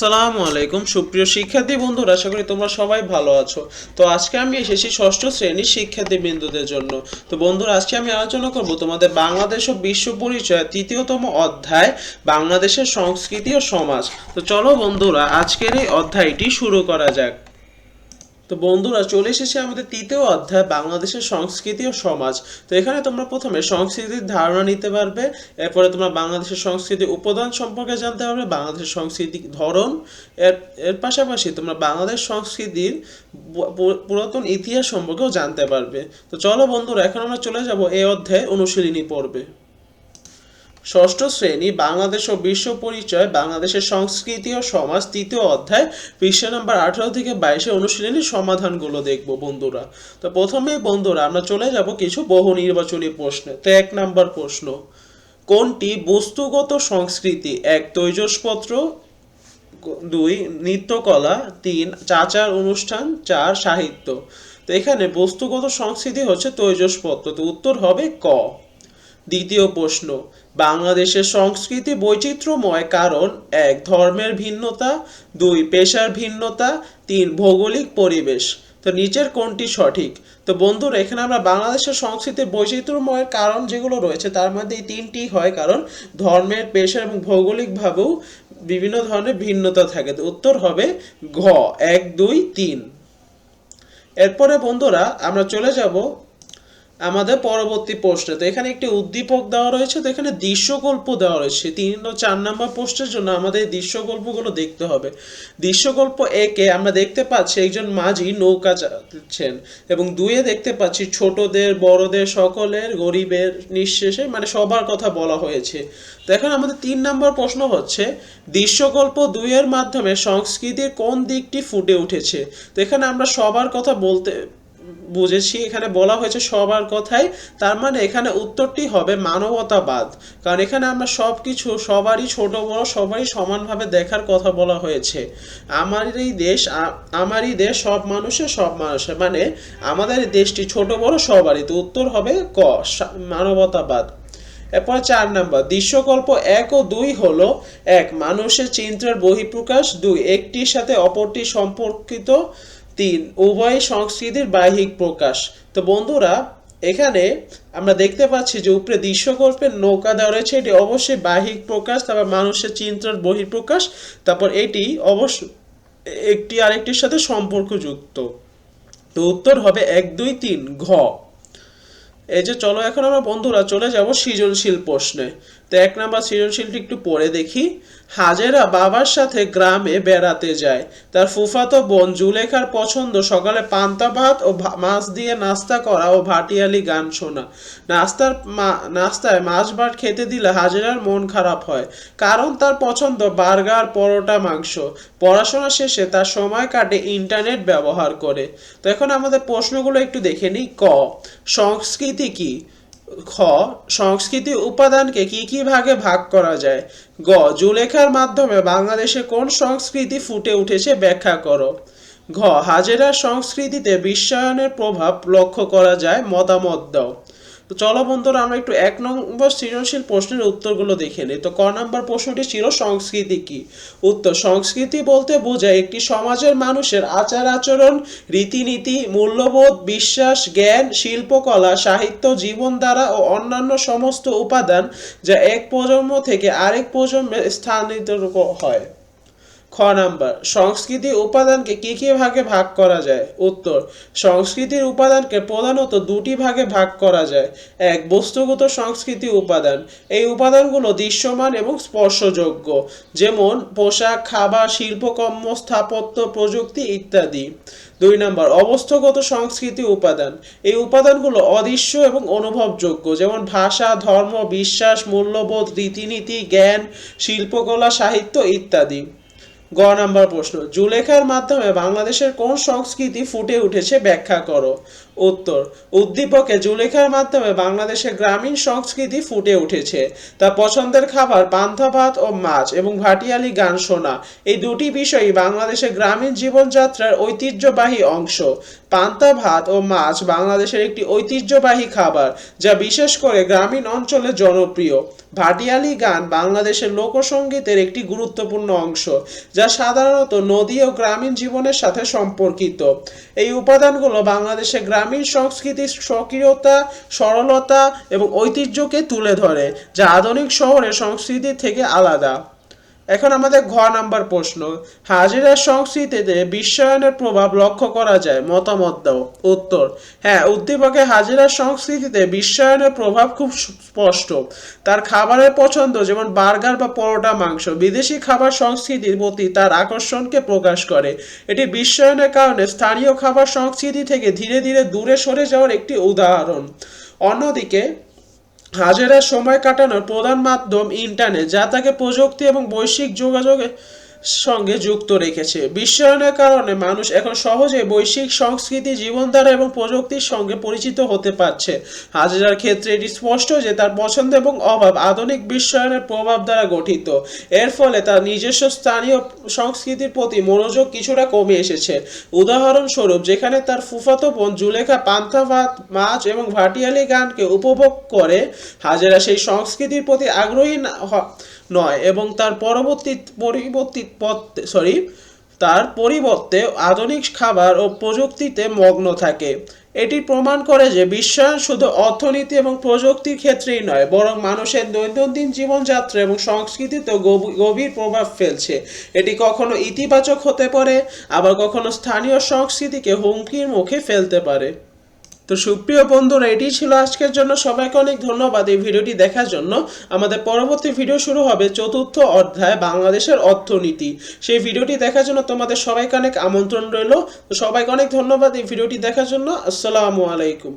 আসসালামু আলাইকুম। সুপ্রিয় শিক্ষার্থী বন্ধুরা, আশা করি তোমরা সবাই ভালো আছো। তো আজকে আমি এসেছি ষষ্ঠ শ্রেণির শিক্ষার্থী বিন্দুদের জন্য। তো বন্ধুরা, আজকে আমি আলোচনা করব তোমাদের বাংলাদেশ ও বিশ্ব পরিচয় তৃতীয়তম অধ্যায়, বাংলাদেশের সংস্কৃতি ও সমাজ। তো চলো বন্ধুরা, আজকের এই অধ্যায়টি শুরু করা যাক। তো বন্ধুরা, চলে এসেছে আমাদের তৃতীয় অধ্যায়, বাংলাদেশের সংস্কৃতি ও সমাজ। তো এখানে তোমরা প্রথমে সংস্কৃতির ধারণা নিতে পারবে, এরপরে তোমরা বাংলাদেশের সংস্কৃতির উপাদান সম্পর্কে জানতে পারবে, বাংলাদেশের সংস্কৃতির ধরন, এর এর পাশাপাশি তোমরা বাংলাদেশ সংস্কৃতির পুরাতন ইতিহাস সম্পর্কেও জানতে পারবে। তো চলো বন্ধুরা, এখন আমরা চলে যাব এই অধ্যায়ে অনুশীলনী পড়বে ষষ্ঠ শ্রেণি বাংলাদেশ ও বিশ্ব পরিচয়, বাংলাদেশের সংস্কৃতি ও সমাজ তৃতীয় অধ্যায়, পৃষ্ঠা নাম্বার আঠারো থেকে বাইশে অনুশীলনী সমাধানগুলো দেখব বন্ধুরা। তো প্রথমে বন্ধুরা, আমরা চলে যাব কিছু বহু নির্বাচনী প্রশ্নে। তো এক নাম্বার প্রশ্ন, কোনটি বস্তুগত সংস্কৃতি? এক, তৈজসপত্র, দুই, নৃত্যকলা, তিন, চাচার অনুষ্ঠান, চার, সাহিত্য। তো এখানে বস্তুগত সংস্কৃতি হচ্ছে তৈজসপত্র। তো উত্তর হবে ক। দ্বিতীয় প্রশ্ন, বাংলাদেশের সংস্কৃতি বৈচিত্র্যময় কারণ এক, ধর্মের ভিন্নতা, দুই, পেশার ভিন্নতা, তিন, ভৌগোলিক পরিবেশ। তো নিচের কোনটি সঠিক? তো বন্ধুরা, এখানে আমরা বাংলাদেশের সংস্কৃতির বৈচিত্র্যময়ের কারণ যেগুলো রয়েছে, তার মধ্যে এই তিনটি হয় কারণ ধর্মের পেশা এবং ভৌগোলিকভাবেও বিভিন্ন ধরনের ভিন্নতা থাকে। তো উত্তর হবে ঘ, এক, দুই, তিন। এরপরে বন্ধুরা, আমরা চলে যাব আমাদের পরবর্তী প্রশ্নে, তো এখানে একটি উদ্দীপক দেওয়া রয়েছে, তো এখানে দৃশ্যকল্প দেওয়া রয়েছে। তিন ও চার নাম্বার প্রশ্নের জন্য আমাদের এই দৃশ্যকল্পগুলো দেখতে হবে। দৃশ্যকল্প একে আমরা দেখতে পাচ্ছি একজন মাঝি নৌকা চালাচ্ছেন এবং দুয়ে দেখতে পাচ্ছি ছোটদের, বড়দের, সকলের, গরিবের নিঃশেষে মানে সবার কথা বলা হয়েছে। তো এখন আমাদের তিন নম্বর প্রশ্ন হচ্ছে, দৃশ্যকল্প দুইয়ের মাধ্যমে সংস্কৃতির কোন দিকটি ফুটে উঠেছে? তো এখানে আমরা সবার কথা বলতে বুঝেছি, এখানে বলা হয়েছে সবার কথাই, তার মানে এখানে উত্তরটি হবে মানবতাবাদ। কারণ এখানে আমরা সব কিছু সবারই ছোট, বড়, সবারই সমানভাবে দেখার কথা বলা হয়েছে। আমারই দেশ, আ- আমারই দেশ সব মানুষের সব মানুষের মানে আমাদের এই দেশটি ছোট, বড়, সবারই। তো উত্তর হবে ক মানবতাবাদ। এরপর চার নাম্বার, দৃশ্যকল্প এক ও দুই হলো এক, মানুষের চিন্তার বহিঃপ্রকাশ। দুই, একটির সাথে অপরটি সম্পর্কিত। তিন, উভয় সংস্কৃতির বাহ্যিক প্রকাশ। তো বন্ধুরা, এখানে আমরা দেখতে পাচ্ছি যে উপরে দৃশ্যকল্পের নৌকা দেওয়া রয়েছে। এটি অবশ্যই বাহ্যিক প্রকাশ, তারপর মানুষের চিন্তার বহিঃপ্রকাশ, তারপর এটি অবশ্য একটি আরেকটির সাথে সম্পর্কযুক্ত। তো উত্তর হবে এক, দুই, তিন, ঘ। এই যে চলো, এখন আমরা বন্ধুরা চলে যাব সৃজনশীল প্রশ্নে। তো এক নাম্বার সৃজনশীলটি একটু পড়ে দেখি। হাজেরা বাবার সাথে গ্রামে বেড়াতে যায়। তার ফুফাতো বোন জুলেখার পছন্দ সকালে পান্তা ভাত ও মাছ দিয়ে নাস্তা করা ও ভাটিয়ালি গান শোনা। নাস্তার নাস্তায় মাছ ভাত খেতে দিলে হাজেরার মন খারাপ হয়। কারণ তার পছন্দ বার্গার, পরোটা, মাংস। পড়াশোনা শেষে তার সময় কাটে ইন্টারনেট ব্যবহার করে। তো এখন আমাদের প্রশ্নগুলো একটু দেখে নিই। ক, সংস্কৃতি কি? খ, সংস্কৃতি উপাদানকে কি কি ভাগে ভাগ করা যায়? গ, জুলেখার মাধ্যমে বাংলাদেশে কোন সংস্কৃতি ফুটে উঠেছে ব্যাখ্যা করো। ঘ, হাজেরার সংস্কৃতিতে বিশ্বায়নের প্রভাব লক্ষ্য করা যায় মতামত দাও। তো চলো বন্ধুরা, আমরা একটু এক নম্বর সৃজনশীল প্রশ্নের উত্তরগুলো দেখে নিই। তো ক নম্বর প্রশ্নটি ছিল, সংস্কৃতি কি? উত্তর, সংস্কৃতি বলতে বোঝায় একটি সমাজের মানুষের আচার আচরণ, রীতিনীতি, মূল্যবোধ, বিশ্বাস, জ্ঞান, শিল্পকলা, সাহিত্য জীবনধারা ও অন্যান্য সমস্ত উপাদান যা এক প্রজন্ম থেকে আরেক প্রজন্মে স্থানান্তরিত হয়। খ নাম্বার সংস্কৃতি উপাদানকে কি কি ভাগে ভাগ করা যায়? উত্তর, সংস্কৃতির উপাদানকে প্রধানত দুটি ভাগে ভাগ করা যায়। এক, বস্তুগত সংস্কৃতি উপাদান। এই উপাদানগুলো দৃশ্যমান এবং স্পর্শযোগ্য, যেমন পোশাক, খাবার, শিল্পকর্ম, স্থাপত্য, প্রযুক্তি ইত্যাদি। দুই নম্বর, অবস্থাগত সংস্কৃতি উপাদান। এই উপাদানগুলো অদৃশ্য এবং অনুভবযোগ্য, যেমন ভাষা, ধর্ম, বিশ্বাস, মূল্যবোধ, রীতিনীতি, জ্ঞান, শিল্পকলা, সাহিত্য ইত্যাদি। গ নাম্বার প্রশ্ন জুলেখার মাধ্যমে বাংলাদেশের কোন সংস্কৃতি ফুটে উঠেছে ব্যাখ্যা করো। উত্তর। উদ্দীপকে জুলেখার মাধ্যমে বাংলাদেশের গ্রামীণ সংস্কৃতি ফুটে উঠেছে। তার পছন্দের খাবার পান্থা ভাত ও মাছ এবং ভাটিয়ালি গান শোনা। এই দুটি বিষয়ই বাংলাদেশের গ্রামীণ জীবনযাত্রার ঐতিহ্যবাহী অংশ। পান্তা ভাত ও মাছ বাংলাদেশের একটি ঐতিহ্যবাহী খাবার, যা বিশেষ করে গ্রামীণ অঞ্চলে জনপ্রিয়। ভাটিয়ালি গান বাংলাদেশের লোকসঙ্গীতের একটি গুরুত্বপূর্ণ অংশ, যা সাধারণত নদী ও গ্রামীণ জীবনের সাথে সম্পর্কিত। এই উপাদানগুলো বাংলাদেশের গ্রামীণ সংস্কৃতির সক্রিয়তা সরলতা এবং ঐতিহ্যকে তুলে ধরে যা আধুনিক শহরের সংস্কৃতি থেকে আলাদা। এখন আমাদের ঘ নাম্বার প্রশ্ন। হাজিরা সংস্কৃতিতে বিশ্বায়নের প্রভাব লক্ষ্য করা যায়, মতামত দাও। উত্তর হ্যাঁ উদ্দীপকে হাজিরা সংস্কৃতিতে বিশ্বায়নের প্রভাব খুব স্পষ্ট। তার খাবারের পছন্দ, যেমন বার্গার বা পরোটা, মাংস, বিদেশি খাবার সংস্কৃতির প্রতি তার আকর্ষণকে প্রকাশ করে। এটি বিশ্বায়নের কারণে স্থানীয় খাবার সংস্কৃতি থেকে ধীরে ধীরে দূরে সরে যাওয়ার একটি উদাহরণ। অন্যদিকে হাজেরার সময় কাটানোর প্রধান মাধ্যম ইন্টারনেট যা তাকে প্রযুক্তি এবং বৈশ্বিক যোগাযোগের সঙ্গে যুক্ত রেখেছে। বিশ্বায়নের কারণে মানুষ এখন সহজে বৈশ্বিক সংস্কৃতি, জীবনধারা এবং প্রযুক্তির সঙ্গে পরিচিত হতে পারছে। হাজেরার ক্ষেত্রে এটি স্পষ্ট যে তার পছন্দ এবং অভাব আধুনিক বিশ্বায়নের প্রভাব দ্বারা গঠিত। এর ফলে তার নিজস্ব স্থানীয় সংস্কৃতির প্রতি মনোযোগ কিছুটা কমে এসেছে। উদাহরণস্বরূপ, যেখানে তার ফুফাতো বোন জুলেখা পান্তা ভাত, মাছ এবং ভাটিয়ালি গানকে উপভোগ করে, হাজেরা সেই সংস্কৃতির প্রতি আগ্রহী নয়, এবং তার পরবর্তী পরিবর্তী সরি তার পরিবর্তে আধুনিক খাবার ও প্রযুক্তিতে মগ্ন থাকে। এটি প্রমাণ করে যে বিশ্বায়ন শুধু অর্থনীতি এবং প্রযুক্তির ক্ষেত্রেই নয়, বরং মানুষের দৈনন্দিন জীবনযাত্রা এবং সংস্কৃতিতে গভী- গভীর প্রভাব ফেলছে। এটি কখনো ইতিবাচক হতে পারে, আবার কখনো স্থানীয় সংস্কৃতিকে হুমকির মুখে ফেলতে পারে। তো সুপ্রিয় বন্ধুরা এটি ছিল আজকের জন্য। সবাইকে অনেক ধন্যবাদ এই ভিডিওটি দেখার জন্য। আমাদের পরবর্তী ভিডিও শুরু হবে চতুর্থ অধ্যায় বাংলাদেশের অর্থনীতি। সেই ভিডিওটি দেখার জন্য তোমাদের সবাইকে অনেক আমন্ত্রণ রইল। তো সবাইকে অনেক ধন্যবাদ এই ভিডিওটি দেখার জন্য। আসসালামু আলাইকুম।